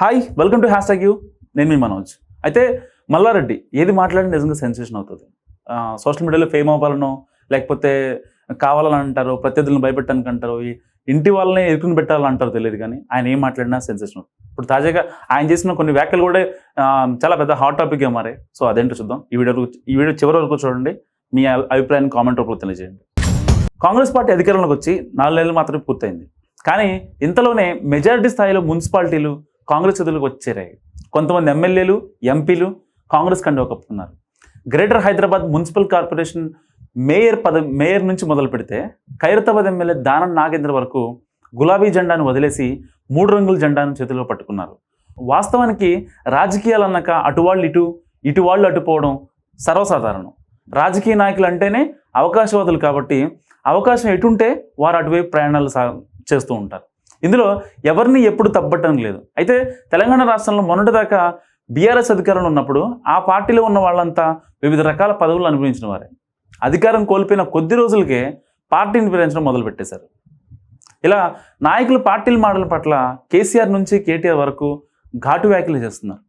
Hi welcome to hash tag you. నేను మీ మనోజ్. అయితే మల్లారెడ్డి ఏది మాట్లాడినా నిజంగా సెన్సేషన్ అవుతుంది. సోషల్ మీడియాలో ఫేమ్ అవ్వాలనో లేకపోతే కావాలని అంటారు ప్రత్యర్థులను భయపెట్టడానికి అంటారు ఈ ఇంటి వాళ్ళని ఎదుర్కొని పెట్టాలంటారు తెలియదు కానీ ఆయన ఏం మాట్లాడినా సెన్సేషన్ ఇప్పుడు తాజాగా ఆయన చేసిన కొన్ని వ్యాఖ్యలు కూడా చాలా పెద్ద హాట్ టాపిక్గా మారే సో అదేంటో చూద్దాం. ఈ వీడియో ఈ వీడియో చివరి వరకు చూడండి. మీ అభిప్రాయాన్ని కామెంట్ రూపంలో తెలియజేయండి. కాంగ్రెస్ పార్టీ అధికారంలోకి వచ్చి నాలుగు నెలలు మాత్రమే పూర్తయింది. కానీ ఇంతలోనే మెజారిటీ స్థాయిలో మున్సిపాలిటీలు కాంగ్రెస్ చదువులకు వచ్చేరాయి కొంతమంది ఎమ్మెల్యేలు ఎంపీలు కాంగ్రెస్ కండువా కప్పుకున్నారు Greater Hyderabad municipal corporation mayor పద మేయర్ నుంచి మొదలు పెడితే ఖైరతాబాద్ ఎమ్మెల్యే దానం నాగేంద్ర వరకు గులాబీ జెండాను వదిలేసి మూడు రంగుల జెండాను చేతిలో పట్టుకున్నారు. వాస్తవానికి రాజకీయాలు అన్నాక అటువాళ్ళు ఇటు ఇటు వాళ్ళు అటుపోవడం సర్వసాధారణం. రాజకీయ నాయకులు అంటేనే అవకాశవాదులు కాబట్టి అవకాశం ఎటుంటే వారు అటువైపు ప్రయాణాలు సా చేస్తూ ఉంటారు. ఇందులో ఎవరిని ఎప్పుడు తప్పట్టడం లేదు. అయితే తెలంగాణ రాష్ట్రంలో మొన్నటిదాకా బీఆర్ఎస్ అధికారంలో ఉన్నప్పుడు ఆ పార్టీలో ఉన్న వాళ్ళంతా వివిధ రకాల పదవులు అనుభవించిన వారే. అధికారం కోల్పోయిన కొద్ది రోజులకే పార్టీని పిలించడం మొదలుపెట్టేశారు. ఇలా నాయకులు పార్టీల మాటల పట్ల కేసీఆర్ నుంచి కేటీఆర్ వరకు ఘాటు వ్యాఖ్యలు చేస్తున్నారు.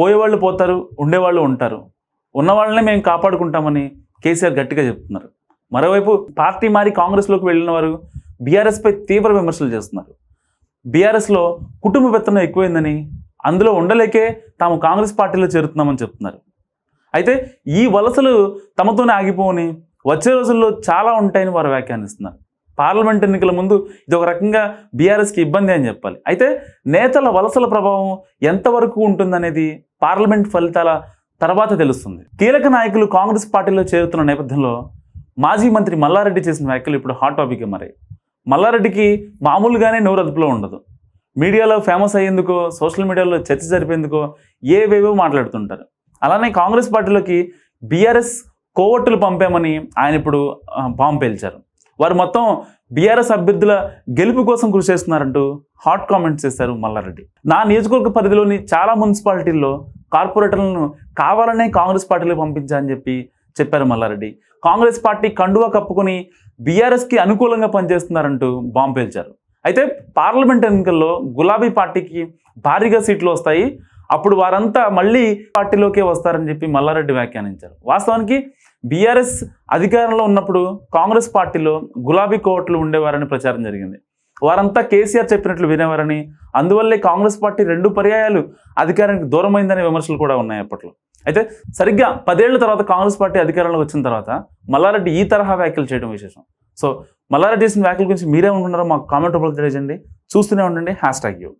పోయేవాళ్ళు పోతారు ఉండేవాళ్ళు ఉంటారు. ఉన్న వాళ్ళనే మేము కాపాడుకుంటామని కేసీఆర్ గట్టిగా చెప్తున్నారు. మరోవైపు పార్టీ మారి కాంగ్రెస్లోకి వెళ్ళిన వారు బీఆర్ఎస్పై తీవ్ర విమర్శలు చేస్తున్నారు. బీఆర్ఎస్లో కుటుంబ పెత్తనం ఎక్కువైందని అందులో ఉండలేకే తాము కాంగ్రెస్ పార్టీలో చేరుతున్నామని చెప్తున్నారు. అయితే ఈ వలసలు తమతోనే ఆగిపోని వచ్చే రోజుల్లో చాలా ఉంటాయని వారు వ్యాఖ్యానిస్తున్నారు. పార్లమెంట్ ఎన్నికల ముందు ఇది ఒక రకంగా బీఆర్ఎస్కి ఇబ్బంది అని చెప్పాలి. అయితే నేతల వలసల ప్రభావం ఎంతవరకు ఉంటుందనేది పార్లమెంట్ ఫలితాల తర్వాత తెలుస్తుంది. కీలక నాయకులు కాంగ్రెస్ పార్టీలో చేరుతున్న నేపథ్యంలో మాజీ మంత్రి మల్లారెడ్డి చేసిన వ్యాఖ్యలు ఇప్పుడు హాట్ టాపిక్ మరి. మల్లారెడ్డికి మామూలుగానే నోరు అదుపులో ఉండదు. మీడియాలో ఫేమస్ అయ్యేందుకో సోషల్ మీడియాలో చర్చ జరిపేందుకో ఏవేవో మాట్లాడుతుంటారు. అలానే కాంగ్రెస్ పార్టీలోకి బీఆర్ఎస్ కోవట్టులు పంపామని ఆయన ఇప్పుడు బాంబు పేల్చారు. వారు మొత్తం బీఆర్ఎస్ అభ్యర్థుల గెలుపు కోసం కృషి చేస్తున్నారంటూ హాట్ కామెంట్స్ చేశారు మల్లారెడ్డి. నా నియోజకవర్గ పరిధిలోని చాలా మున్సిపాలిటీల్లో కార్పొరేటర్లను కావాలనే కాంగ్రెస్ పార్టీలో పంపించా అని చెప్పి చెప్పారు మల్లారెడ్డి. కాంగ్రెస్ పార్టీ కండువా కప్పుకొని బీఆర్ఎస్కి అనుకూలంగా పనిచేస్తున్నారంటూ బాంబు పేల్చారు. అయితే పార్లమెంట్ ఎన్నికల్లో గులాబీ పార్టీకి భారీగా సీట్లు వస్తాయి. అప్పుడు వారంతా మళ్ళీ పార్టీలోకే వస్తారని చెప్పి మల్లారెడ్డి వ్యాఖ్యానించారు. వాస్తవానికి బీఆర్ఎస్ అధికారంలో ఉన్నప్పుడు కాంగ్రెస్ పార్టీలో గులాబీ కోట్లు ఉండేవారని ప్రచారం జరిగింది. వారంతా కేసీఆర్ చెప్పినట్లు వినేవారని అందువల్లే కాంగ్రెస్ పార్టీ రెండు పర్యాయాలు అధికారానికి దూరమైందనే విమర్శలు కూడా ఉన్నాయి అప్పట్లో. అయితే సరిగ్గా పదేళ్ళ తర్వాత కాంగ్రెస్ పార్టీ అధికారంలోకి వచ్చిన తర్వాత మల్లారెడ్డి ఈ తరహా వ్యాఖ్యలు చేయడం విశేషం. సో మల్లారెడ్డి చేసిన వ్యాఖ్యల గురించి మీరే ఉంటున్నారో మాకు కామెంట్ రూపంలో తెలియజేయండి. చూస్తూనే ఉండండి. Hash tag you.